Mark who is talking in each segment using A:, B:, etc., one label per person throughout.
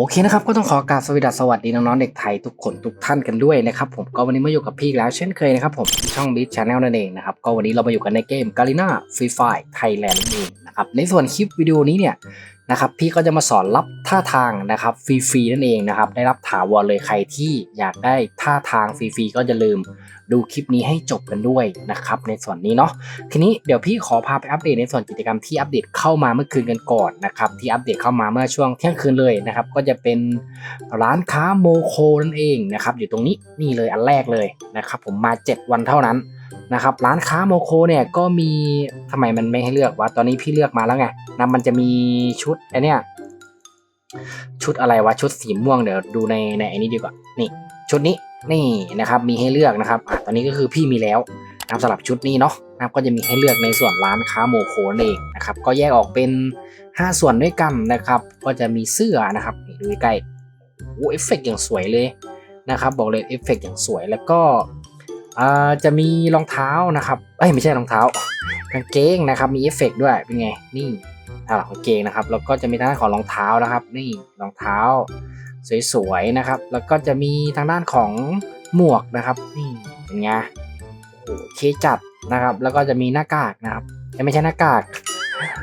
A: โอเคนะครับก็ต้องขอกราบสวัสดีสวัสดีน้องๆเด็กไทยทุกคนทุกท่านกันด้วยนะครับผมก็วันนี้มาอยู่กับพี่อีกแล้วเช่นเคยนะครับผมช่องบิ๊กชาแนลนั่นเองนะครับก็วันนี้เรามาอยู่กันในเกมกาลิน่าฟรีไฟ์ไทยแลนด์นั่นเองนะครับในส่วนคลิปวิดีโอนี้เนี่ย นะครับพี่ก็จะมาสอนรับท่าทางนะครับฟรีๆนั่นเองนะครับได้รับถาวรเลยใครที่อยากได้ท่าทางฟรีๆก็จะลืมดูคลิปนี้ให้จบกันด้วยนะครับในส่วนนี้เนาะทีนี้เดี๋ยวพี่ขอพาไปอัปเดตในส่วนกิจกรรมที่อัปเดตเข้ามาเมื่อคืนกันก่อนนะครับที่อัปเดตเข้ามาเมื่อช่วงเที่ยงคืนเลยนะครับก็จะเป็นร้านค้าโมโคนั่นเองนะครับอยู่ตรงนี้นี่เลยอันแรกเลยนะครับผมมา 7 วันเท่านั้น นะครับร้านค้าโมโคเนี่ยก็มีทำไมมันไม่ให้เลือกวะตอนนี้พี่เลือกมาแล้วไงนะมันจะมีชุดไอเนี้ยชุดอะไรวะชุดสีม่วงเดี๋ยวดูในในไอ้นี้ดีกว่านี่ ชุดนี้นี่นะครับมีให้เลือกนะครับอตอนนี้ก็คือพี่มีแล้วนะสำหรับชุดนี้เนาะนะก็จะมีให้เลือกในส่วนร้านค้าโมโคนั่นเองนะครับก็แยกออกเป็น 5 ส่วนด้วยกันนะครับ ก็จะมีเสื้อนะครับดูใกล้โอ้เอฟเฟกต์อย่างสวยเลยนะครับบอกเลยเอฟเฟกต์อย่างสวยแล้วก็ จะมีรองเท้านะครับเอ้ยไม่ใช่รองเท้ากางเกงนะครับ มีเอฟเฟกด้วยเป็นไงนี่อ่ากางเกงนะครับแล้วก็จะมีทางด้านของรองเท้านะครับ นี่รองเท้าสวยๆนะครับ แล้วก็จะมีทางด้านของหมวกนะครับ นี่เป็นไงโอ้เคจัดนะครับ แล้วก็จะมีหน้ากากนะครับไม่ใช่หน้ากาก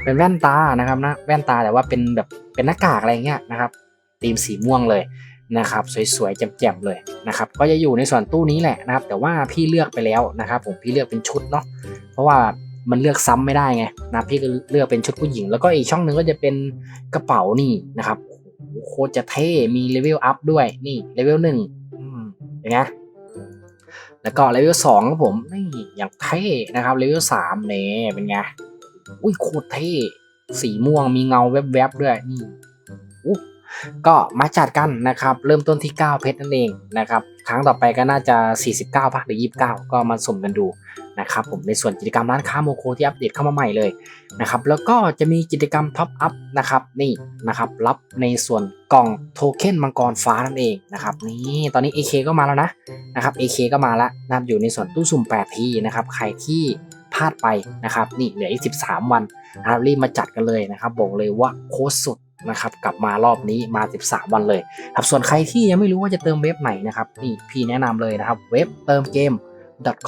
A: เป็นแว่นตานะครับนะแว่นตาแต่ว่าเป็นแบบเป็นหน้ากากอะไรเงี้ยนะครับธีมสีม่วงเลย นะครับสวยๆแจ่มๆเลยนะครับก็จะอยู่ในส่วนตู้นี้แหละนะครับ แต่ว่าพี่เลือกไปแล้วนะครับ ผมพี่เลือกเป็นชุดเนาะเพราะว่ามันเลือกซ้ำไม่ได้ไงนะพี่ก็เลือกเป็นชุดผู้หญิง แล้วก็อีกช่องหนึ่งก็จะเป็นกระเป๋านี่นะครับโคตรจะเท่มีเลเวลอัพด้วยนี่เลเวลหนึ่งอืมเป็นไงแล้วก็เลเวลสองครับผมนี่อย่างเท่นะครับเลเวลสามเนี่ยเป็นไงอุ้ยโคตรเท่สีม่วงมีเงาแวบๆด้วยนี่อุ๊ ก็มาจัดกันนะครับ เริ่มต้นที่ 9 เพชรนั่นเองนะครับ ครั้งต่อไปก็น่าจะ 49พักหรือ 29 ก็มาสุมกันดูนะครับผมในส่วนกิจกรรมร้านค้าโมโคที่อัปเดตเข้ามาใหม่เลยนะครับแล้วก็จะมีกิจกรรมท็อปอัพนะครับนี่นะครับรับในส่วนกล่องโทเค็นมังกรฟ้านั่นเองนะครับนี่ตอนนี้ AK ก็มาแล้วนะนะครับ AK ก็มาแล้วนะครับอยู่ในส่วนตู้สุ่ม8ทีนะครับใครที่พลาดไปนะครับนี่เหลืออีก 13 วันนะครับรีบมาจัดกันเลยนะครับบอกเลยว่าโคตรสุด นะครับกลับมารอบนี้มา 13 วันเลยครับส่วนใครที่ยังไม่รู้ว่าจะเติมเว็บไหนนะครับนี่พี่แนะนำเลยนะครับเว็บเติมเกม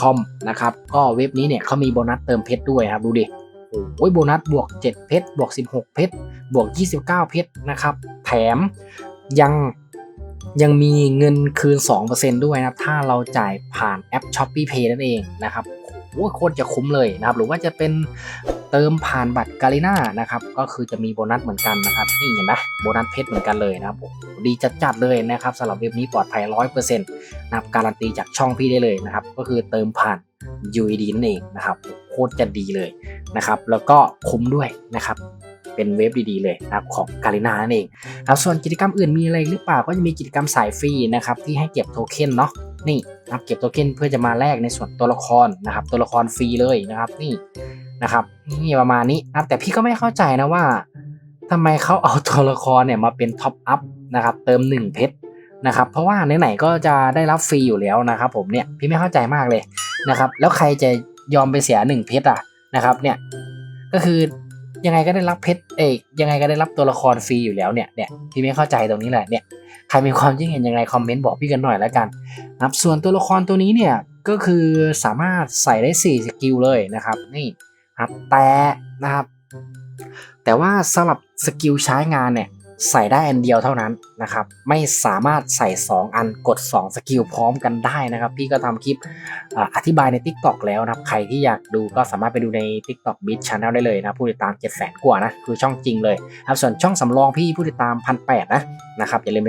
A: .com นะครับก็เว็บนี้เนี่ยเขามีโบนัสเติมเพชรด้วยครับดูดิโอ้ยโบนัสบวก 7 เพชรบวก 16 เพชรบวก 29 เพชรนะครับแถมยัง ยังมีเงินคืน 2%ด้วยนะครับ ถ้าเราจ่ายผ่านแอป s h o p e e Pay นั่นเองนะครับโอ้โหโคตรจะคุ้มเลยนะครับ หรือว่าจะเป็นเติมผ่านบัตรกาลิน่านะครับ ก็คือจะมีโบนัสเหมือนกันนะครับ นี่เห็นไหมโบนัสเพชรเหมือนกันเลยนะครับโอ้โหดีจัดเลยนะครับสำหรับเว็บนี้ปลอดภัย 100%นะครับ การันตีจากช่องพี่ได้เลยนะครับ ก็คือเติมผ่าน UED นั่นเองนะครับ โคตรจะดีเลยนะครับ แล้วก็คุ้มด้วยนะครับ เป็นเว็บดีๆเลยนะครับของกาลินานั่นเองครับส่วนกิจกรรมอื่นมีอะไรหรือเปล่าก็จะมีกิจกรรมสายฟรีนะครับที่ให้เก็บโทเค็นเนาะนี่นะครับเก็บโทเค็นเพื่อจะมาแลกในส่วนตัวละครนะครับตัวละครฟรีเลยนะครับนี่นะครับนี่ประมาณนี้นะแต่พี่ก็ไม่เข้าใจนะว่าทำไมเขาเอาตัวละครเนี่ยมาเป็นท็อปอัพนะครับเติม 1 เพชรนะครับเพราะว่าไหนๆก็จะได้รับฟรีอยู่แล้วนะครับผมเนี่ยพี่ไม่เข้าใจมากเลยนะครับแล้วใครจะยอมไปเสีย 1 เพชรอะนะครับเนี่ยก็คือ ยังไงก็ได้รับเพชรเอกยังไงก็ได้รับตัวละครฟรีอยู่แล้วเนี่ยเนี่ยพี่ไม่เข้าใจตรงนี้แหละเนี่ยใครมีความคิดเห็นยังไงคอมเมนต์บอกพี่กันหน่อยแล้วกันนะครับส่วนตัวละครตัวนี้เนี่ยก็คือสามารถใส่ได้ 4 สกิลเลยนะครับนี่ครับแต่นะครับแต่ว่าสำหรับสกิลใช้งานเนี่ย ใส่ได้อันเดียวเท่านั้นนะครับ ไม่สามารถใส่ 2 อันกด 2 สกิลพร้อมกันได้นะครับ พี่ก็ทำคลิปออธิบายใน TikTok แล้วนะครับ ใครที่อยากดูก็สามารถไปดูใน TikTok b i t Channel ได้เลยนะ ผู้ติดตาม 7 0 0 0 0กว่านะ คือช่องจริงเลยครับส่วนช่องสำรองพี่ผู้ติดตามพันแนะนะครับอย่าลืม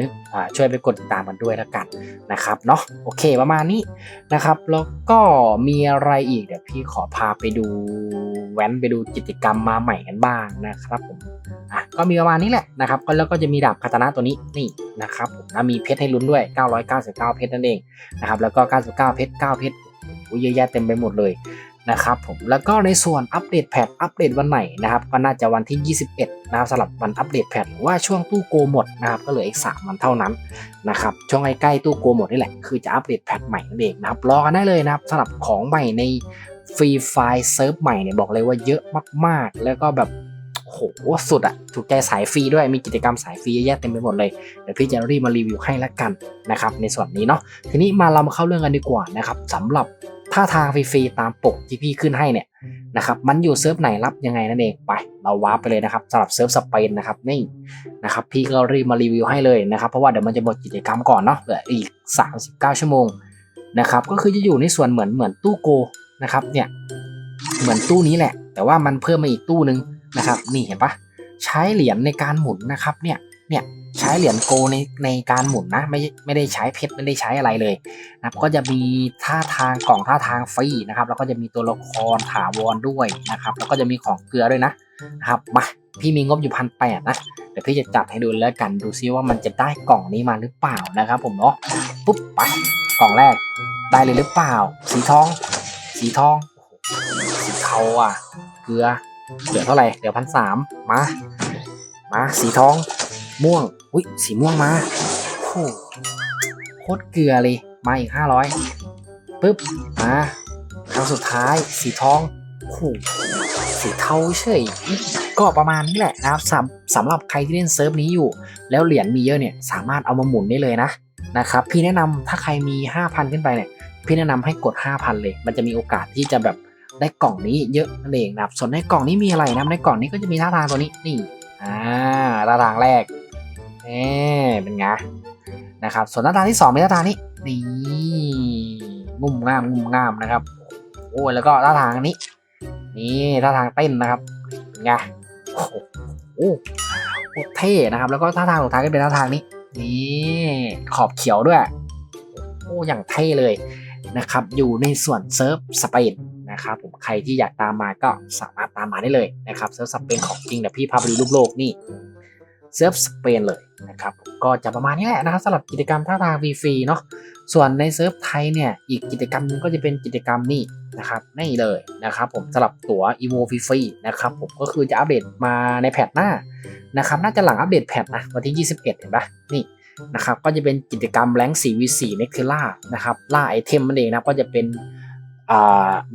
A: ช่วยไปกดติดตามกันด้วยแล้วกันนะครับเนาะโอเคประมาณนี้นะครับ แล้วก็มีอะไรอีกเดี๋ยวพี่ขอพาไปดูแว้นไปดูกิจกรรมมาใหม่กันบ้างนะครับผมอะก็มีประมาณนี้แหละนะครับก็แล้วก็จะมีดาบคาตานะตัวนี้นี่นะครับผมนะมีเพชรให้ลุ้นด้วย 999 เพชรนั่นเองนะครับแล้วก็ 99 เพชร 9 เพชรโอ้ยเยอะแยะเต็มไปหมดเลยนะครับผมแล้วก็ในส่วนอัปเดตแพทอัปเดตวันไหนนะครับก็น่าจะวันที่ 21 นะครับสำหรับวันอัปเดตแพทหรือว่าช่วงตู้โกหมดนะครับก็เหลืออีก 3 วันเท่านั้นนะครับช่วงใกล้ๆตู้โกหมดนี่แหละคือจะอัปเดตแพทใหม่นั่นเองนะครับรอกันได้เลยนะครับสำหรับของใหม่ในฟรีไฟล์เซิร์ฟใหม่เนี่ยบอกเลยว่าเยอะมากๆ แล้วก็แบบ โโหสุดอะถูกใจสายฟรีด้วยมีกิจกรรมสายฟรีเยอะแยะเต็มไปหมดเลยเดี๋ยวพี่จะรีบมารีวิวให้ละกันนะครับในส่วนนี้เนาะทีนี้มาเรามาเข้าเรื่องกันดีกว่านะครับสำหรับท่าทางฟรีๆตามปกที่พี่ขึ้นให้เนี่ยนะครับมันอยู่เซิร์ฟไหนรับยังไงนั่นเองไป เราวาร์ปไปเลยนะครับสำหรับเซิร์ฟสเปนนะครับนี่นะครับพี่ก็รีบมารีวิวให้เลยนะครับเพราะว่าเดี๋ยวมันจะหมดกิจกรรมก่อนเนาะเหลืออีก 39 ชั่วโมงนะครับก็คือจะอยู่ในส่วนเหมือนเหมือนตู้โกนะครับเนี่ยเหมือนตู้นี้แหละ แต่ว่ามันเพิ่มมาอีกตู้นึง นะครับนี่เห็นปะใช้เหรียญในการหมุนนะครับเนี่ยเนี่ยใช้เหรียญโกในในการหมุนนะไม่ไม่ได้ใช้เพชรไม่ได้ใช้อะไรเลยนะครับก็จะมีท่าทางกล่องท่าทางฟรีนะครับ แล้วก็จะมีตัวละครถาวรด้วยนะครับ แล้วก็จะมีของเกลือด้วยนะนะครับมาพี่มีงบอยู่พันแปดนะเดี๋ยวพี่จะจัดให้ดูแล้วกันดูซิว่ามันจะได้กล่องนี้มาหรือเปล่านะครับ ผมเนาะปุ๊บไปกล่องแรกได้เลยหรือเปล่า สีทอง สีทองสีเทาอะ เกลือ เหลือเท่าไหร่เหลือพันสามมา มาสีทอง ม่วง อุ้ยสีม่วงมาโอ้โคตรเกลือเลยมาอีกห้าร้อยปึ๊บมาครั้งสุดท้ายสีทองโอ้สีเทาเฉยก็ประมาณนี้แหละนะครับสำสำหรับใครที่เล่นเซิร์ฟนี้อยู่ แล้วเหรียญมีเยอะเนี่ยสามารถเอามาหมุนได้เลยนะนะครับพี่แนะนำถ้าใครมี 5,000 ขึ้นไปเนี่ยพี่แนะนำให้กด 5,000 เลย มันจะมีโอกาสที่จะแบบ ได้กล่องนี้เยอะนั่นเองนะครับส่วนในกล่องนี้มีอะไรนะในกล่องนี้ก็จะมีท่าทางตัวนี้นี่อ่าท่าทางแรกเอ๊เป็นไงนะครับส่วนท่าทางที่สองเป็นท่าทางนี้นี่งุ่มง่ามงุ่มง่ามนะครับโอ้ยแล้วก็ท่าทางนี้ นี่ท่าทางเต้นนะครับเป็นไงโอ้โหโอ้โหเท่นะครับ แล้วก็ท่าทางสุดท้ายก็เป็นท่าทางนี้นี่ขอบเขียวด้วย โอ้อย่างเท่เลยนะครับ อยู่ในส่วนเซิร์ฟสเปน นะครับผมใครที่อยากตามมาก็สามารถตามมาได้เลยนะครับเซิร์ฟสเปนของจริงเดี๋ยวพี่พาไปดูรูปโลกนี่เซิร์ฟสเปนเลยนะครับก็จะประมาณนี้แหละนะครับสำหรับกิจกรรมท่าทางฟรีๆเนาะส่วนในเซิร์ฟไทยเนี่ยอีกกิจกรรมหนึงก็จะเป็นกิจกรรมนี่นะครับนี่เลยนะครับผมสำหรับตั๋ว EVO ฟรีๆนะครับผมก็คือจะอัปเดตมาในแพทหน้านะครับน่าจะหลังอัปเดตแพทนะวันที่ 21 เห็นปะนี่นะครับก็จะเป็นกิจกรรมแรง 4v4 เนคเทล่านะครับล่าไอเทมนั่นเองนะก็จะเป็นอ่า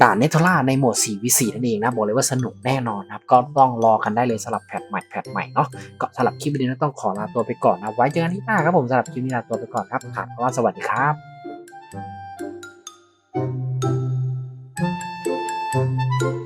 A: ด่านเนคเทล่าในโหมด 4v4 นั่นเองนะ บอกเลยว่าสนุกแน่นอนครับ ก็ต้องรอกันได้เลยสำหรับแพทใหม่แพทใหม่เนาะก็สำหรับคลิปวิดีโอนี้ต้องขอลาตัวไปก่อนนะ ไว้เจอกันที่หน้าครับผมสำหรับคลิปนี้ลาตัวไปก่อนครับขาดว่าสวัสดีครับ